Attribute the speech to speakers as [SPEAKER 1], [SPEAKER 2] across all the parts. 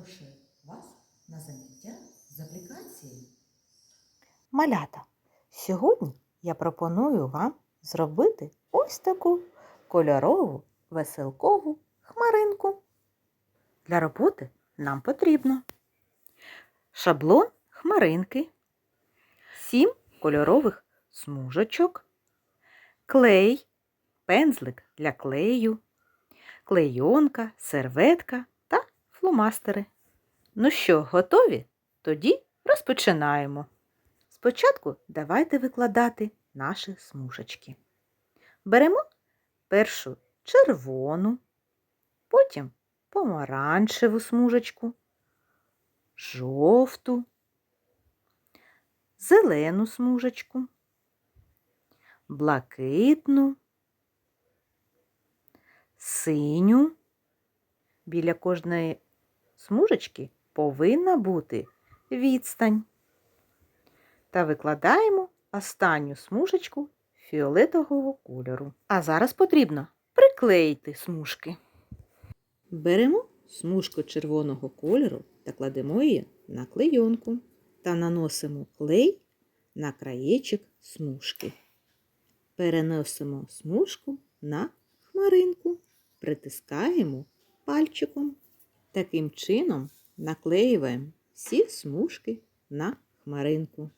[SPEAKER 1] запрошую вас на заняття з аплікації.
[SPEAKER 2] Малята, сьогодні я пропоную вам зробити ось таку кольорову веселкову хмаринку. Для роботи нам потрібно шаблон хмаринки, сім кольорових смужечок, клей, пензлик для клею, клейонка, серветка фломастери. Ну що, готові? Тоді розпочинаємо. Спочатку давайте викладати наші смужечки. Беремо першу червону, потім помаранчеву смужечку, жовту, зелену смужечку, блакитну, синю. Біля кожної смужечки повинна бути відстань та викладаємо останню смужечку фіолетового кольору. А зараз потрібно приклеїти смужки. Беремо смужку червоного кольору та кладемо її на клейонку та наносимо клей на краєчок смужки. Переносимо смужку на хмаринку, притискаємо пальчиком. Таким чином наклеюємо всі смужки на хмаринку.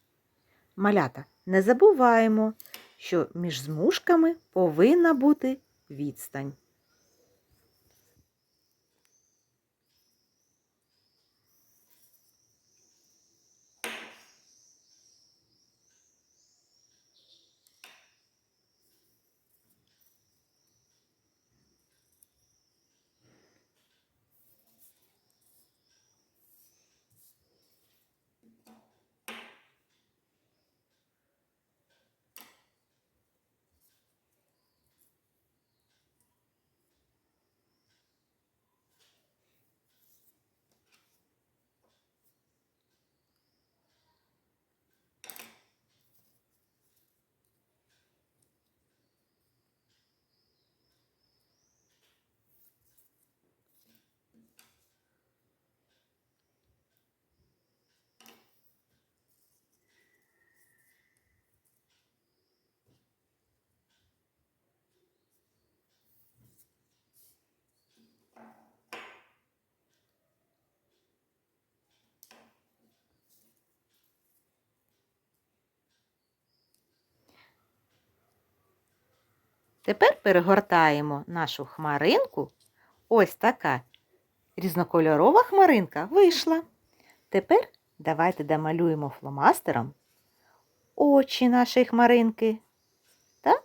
[SPEAKER 2] Малята, не забуваємо, що між змушками повинна бути відстань. Тепер перегортаємо нашу хмаринку. Ось така різнокольорова хмаринка вийшла. Тепер давайте домалюємо фломастером очі нашої хмаринки та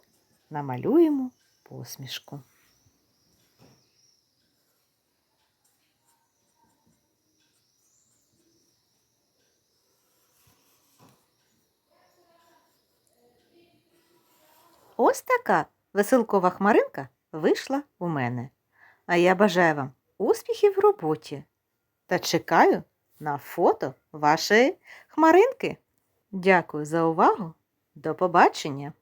[SPEAKER 2] намалюємо посмішку. Ось така веселкова хмаринка вийшла у мене. А я бажаю вам успіхів в роботі та чекаю на фото вашої хмаринки. Дякую за увагу. До побачення!